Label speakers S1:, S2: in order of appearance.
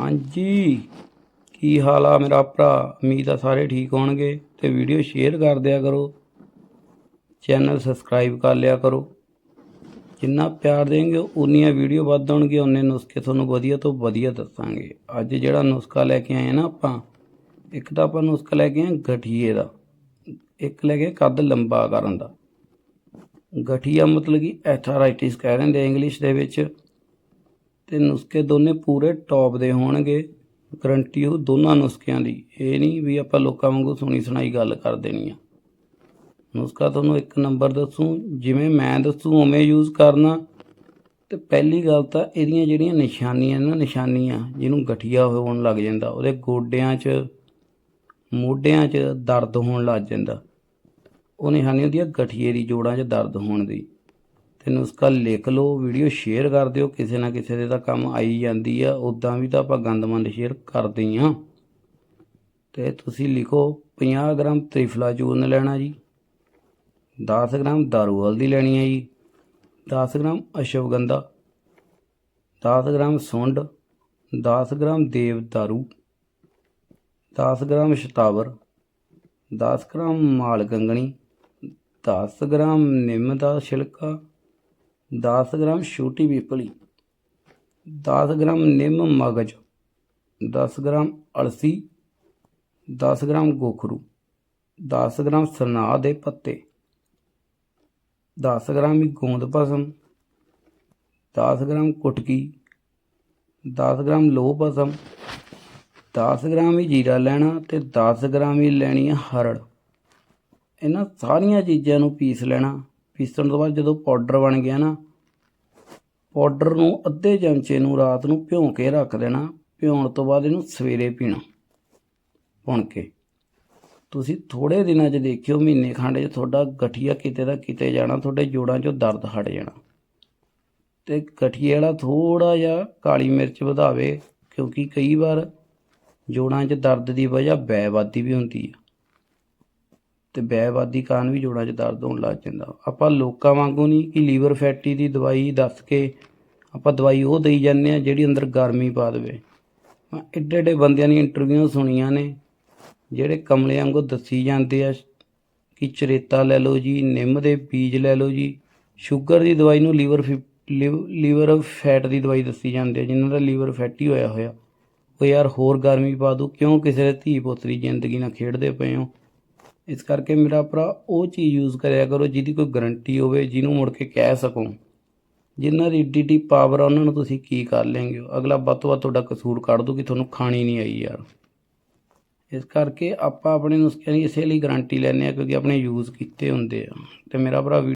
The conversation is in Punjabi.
S1: ਹਾਂਜੀ। ਕੀ ਹਾਲ ਆ ਮੇਰਾ ਭਰਾ? ਉਮੀਦ ਆ ਸਾਰੇ ਠੀਕ ਹੋਣਗੇ ਤੇ ਵੀਡੀਓ ਸ਼ੇਅਰ ਕਰ ਦਿਆ ਕਰੋ। ਚੈਨਲ ਸਬਸਕ੍ਰਾਈਬ ਕਰ ਲਿਆ ਕਰੋ। ਜਿੰਨਾ ਪਿਆਰ ਦੇਂਗੇ ਉਨੀਆਂ ਵੀਡੀਓ ਵੱਧ ਆਉਣਗੇ, ਉਨੇ ਨੁਸਖੇ ਤੁਹਾਨੂੰ ਵਧੀਆ ਤੋਂ ਵਧੀਆ ਦੱਸਾਂਗੇ। ਅੱਜ ਜਿਹੜਾ ਨੁਸਖਾ ਲੈ ਕੇ ਆਏ ਨਾ ਆਪਾਂ, ਇੱਕ ਤਾਂ ਆਪਾਂ ਨੁਸਖਾ ਲੈ ਕੇ ਆਏ ਗਠੀਏ ਦਾ। ਇੱਕ ਲੈ ਕੇ ਕੱਦ ਲੰਬਾ ਕਰਨ ਦਾ। ਗਠੀਆ ਮਤਲਬ ਕਿ ਐਥਰਾਈਟਿਸ ਕਹਿ ਦਿੰਦੇ ਇੰਗਲਿਸ਼ ਦੇ ਵਿੱਚ। ਤੇ ਨੁਸਖੇ ਦੋਨੇ ਪੂਰੇ ਟੌਪ ਦੇ ਹੋਣਗੇ। ਗਰੰਟੀ ਉਹ ਦੋਨਾਂ ਨੁਸਖਿਆਂ ਦੀ। ਇਹ ਨਹੀਂ ਵੀ ਆਪਾਂ ਲੋਕਾਂ ਵਾਂਗੂ ਸੁਣੀ ਸੁਣਾਈ ਗੱਲ ਕਰ ਦੇਣੀ ਆ। ਨੁਸਖਾ ਤੁਹਾਨੂੰ ਇੱਕ ਨੰਬਰ ਦੱਸੂ, ਜਿਵੇਂ ਮੈਂ ਦੱਸੂ, ਉਵੇਂ ਯੂਜ਼ ਕਰਨਾ। ਤੇ ਪਹਿਲੀ ਗੱਲ ਤਾਂ ਇਹਦੀਆਂ ਜਿਹੜੀਆਂ ਨਿਸ਼ਾਨੀਆਂ ਨੇ ਨਾ, ਨਿਸ਼ਾਨੀਆਂ ਜਿਹਨੂੰ ਗਠੀਆ ਹੋਣ ਲੱਗ ਜਾਂਦਾ, ਉਹਦੇ ਗੋਡਿਆਂ 'ਚ, ਮੋਢਿਆਂ 'ਚ ਦਰਦ ਹੋਣ ਲੱਗ ਜਾਂਦਾ। ਉਹ ਨਿਸ਼ਾਨੀ ਹੁੰਦੀ ਆ ਗਠੀਏ ਦੀ ਜੋੜਾਂ 'ਚ ਦਰਦ ਹੋਣ ਦੀ। ਤੇ ਨੁਸਖਾ ਲਿਖ ਲਓ ਵੀਡੀਓ ਸ਼ੇਅਰ ਕਰ ਦਿਓ, ਕਿਸੇ ਨਾ ਕਿਸੇ ਦੇ ਤਾਂ ਕੰਮ ਆਈ ਜਾਂਦੀ ਆ ਉਦਾਂ ਵੀ ਤਾਂ ਆਪਾਂ ਗੰਦਮੰਦ ਸ਼ੇਅਰ ਕਰਦੇ ਹੀ ਆ ਤੇ ਤੁਸੀਂ ਲਿਖੋ 50 ਗ੍ਰਾਮ ਤ੍ਰਿਫਲਾ ਚੂਰਨ ਲੈਣਾ ਜੀ 10 ਗ੍ਰਾਮ ਦਾਰੂ ਹਲਦੀ ਲੈਣੀ ਹੈ ਜੀ 10 ਗ੍ਰਾਮ ਅਸ਼ਵਗੰਧਾ 10 ਗ੍ਰਾਮ ਸੁੰਡ 10 ਗ੍ਰਾਮ ਦੇਵ ਦਾਰੂ 10 ਗ੍ਰਾਮ ਸ਼ਤਾਵਰ 10 ਗ੍ਰਾਮ ਮਾਲ ਕੰਗਣੀ 10 ਗ੍ਰਾਮ ਨਿੰਮ ਦਾ ਛਿਲਕਾ 10 ਗ੍ਰਾਮ ਛੋਟੀ ਪੀਪਲੀ 10 ਗ੍ਰਾਮ ਨਿੰਮ ਮਗਜ 10 ਗ੍ਰਾਮ ਅਲਸੀ 10 ਗ੍ਰਾਮ ਗੋਖਰੂ 10 ਗ੍ਰਾਮ ਸਰਨਾਹ ਦੇ ਪੱਤੇ 10 ਗ੍ਰਾਮ ਹੀ ਗੋਂਦ ਭਸਮ 10 ਗ੍ਰਾਮ ਕੁਟਕੀ 10 ਗ੍ਰਾਮ ਲੋਹ ਭਸਮ 10 ਗ੍ਰਾਮ ਹੀ ਜੀਰਾ ਲੈਣਾ ਤੇ 10 ਗ੍ਰਾਮ ਹੀ ਲੈਣੀ ਹੈ ਹਰੜ ਇਹਨਾਂ ਸਾਰੀਆਂ ਚੀਜ਼ਾਂ ਨੂੰ ਪੀਸ ਲੈਣਾ ਪੀਸਣ ਤੋਂ ਬਾਅਦ ਜਦੋਂ ਪਾਊਡਰ ਬਣ ਗਿਆ ਨਾ, ਪਾਊਡਰ ਨੂੰ ਅੱਧੇ ਚਮਚੇ ਨੂੰ ਰਾਤ ਨੂੰ ਭਿਉਂ ਕੇ ਰੱਖ ਦੇਣਾ, ਭਿਉਣ ਤੋਂ ਬਾਅਦ ਇਹਨੂੰ ਸਵੇਰੇ ਪੀਣਾ ਭੁੰਨ ਕੇ। ਤੁਸੀਂ ਥੋੜੇ ਦਿਨਾਂ 'ਚ ਦੇਖਿਓ, ਮਹੀਨੇ ਖੰਡ 'ਚ ਤੁਹਾਡਾ ਗਠੀਆ ਕਿਤੇ ਦਾ ਕਿਤੇ ਜਾਣਾ, ਤੁਹਾਡੇ ਜੋੜਾਂ 'ਚੋਂ ਦਰਦ ਹਟ ਜਾਣਾ। ਤੇ ਗਠੀਏ ਵਾਲਾ ਥੋੜਾ ਜਿਹਾ ਕਾਲੀ ਮਿਰਚ ਵਧਾਵੇ, ਕਿਉਂਕਿ ਕਈ ਵਾਰ ਜੋੜਾਂ 'ਚ ਦਰਦ ਦੀ ਵਜ੍ਹਾ ਬੈਵਾਦੀ ਵੀ ਹੁੰਦੀ ਆ। ਤੇ ਬੈਵਾਦੀ ਕਾਰਨ ਵੀ ਜੋੜਾਂ 'ਚ ਦਰਦ ਹੋਣ ਲੱਗ ਜਾਂਦਾ। ਆਪਾਂ ਲੋਕਾਂ ਵਾਂਗੂ ਨਹੀਂ ਕਿ ਲੀਵਰ ਫੈਟੀ ਦੀ ਦਵਾਈ ਦੱਸ ਕੇ ਆਪਾਂ ਦਵਾਈ ਉਹ ਦੇਈ ਜਾਂਦੇ ਆ ਜਿਹੜੀ ਅੰਦਰ ਗਰਮੀ ਪਾ ਦੇਵੇ। ਮੈਂ ਐਡੇ ਏਡੇ ਬੰਦਿਆਂ ਦੀਆਂ ਇੰਟਰਵਿਊ ਸੁਣੀਆਂ ਨੇ, ਜਿਹੜੇ ਕਮਲੇ ਵਾਂਗੂ ਦੱਸੀ ਜਾਂਦੇ ਆ ਕਿ ਚਰੇਤਾ ਲੈ ਲਓ ਜੀ, ਨਿੰਮ ਦੇ ਬੀਜ ਲੈ ਲਓ ਜੀ, ਸ਼ੂਗਰ ਦੀ ਦਵਾਈ ਨੂੰ ਲੀਵਰ ਲੀਵਰ ਫੈਟ ਦੀ ਦਵਾਈ ਦੱਸੀ ਜਾਂਦੇ ਆ, ਜਿਨ੍ਹਾਂ ਦਾ ਲੀਵਰ ਫੈਟੀ ਹੋਇਆ ਹੋਇਆ। ਉਹ ਯਾਰ ਹੋਰ ਗਰਮੀ ਪਾ ਦੂ ਕਿਉਂ ਕਿਸੇ ਦੇ ਧੀ ਪੁੱਤ ਦੀ ਜ਼ਿੰਦਗੀ ਨਾਲ ਖੇਡਦੇ ਪਏ ਹੋ? ਇਸ ਕਰਕੇ ਮੇਰਾ ਭਰਾ ਉਹ ਚੀਜ਼ ਯੂਜ਼ ਕਰਿਆ ਕਰੋ ਜਿਹਦੀ ਕੋਈ ਗਾਰੰਟੀ ਹੋਵੇ, ਜਿਹਨੂੰ ਮੁੜ ਕੇ ਕਹਿ ਸਕੋ। ਜਿਨ੍ਹਾਂ ਦੀ ਡੀ ਪਾਵਰ ਆ, ਉਹਨਾਂ ਨੂੰ ਤੁਸੀਂ ਕੀ ਕਰ ਲੈਂਗੇ ਅਗਲਾ ਵੱਧ ਤੋਂ ਵੱਧ ਤੁਹਾਡਾ ਕਸੂਰ ਕੱਢ ਦੂ ਕਿ ਤੁਹਾਨੂੰ ਖਾਣੀ ਨਹੀਂ ਆਈ ਯਾਰ। ਇਸ ਕਰਕੇ ਆਪਾਂ ਆਪਣੇ ਨੁਸਖਿਆਂ ਦੀ ਇਸੇ ਲਈ ਗਾਰੰਟੀ ਲੈਂਦੇ ਆ ਕਿਉਂਕਿ ਆਪਣੇ ਯੂਜ਼ ਕੀਤੇ ਹੁੰਦੇ ਆ। ਤੇ ਮੇਰਾ ਭਰਾ ਵੀ-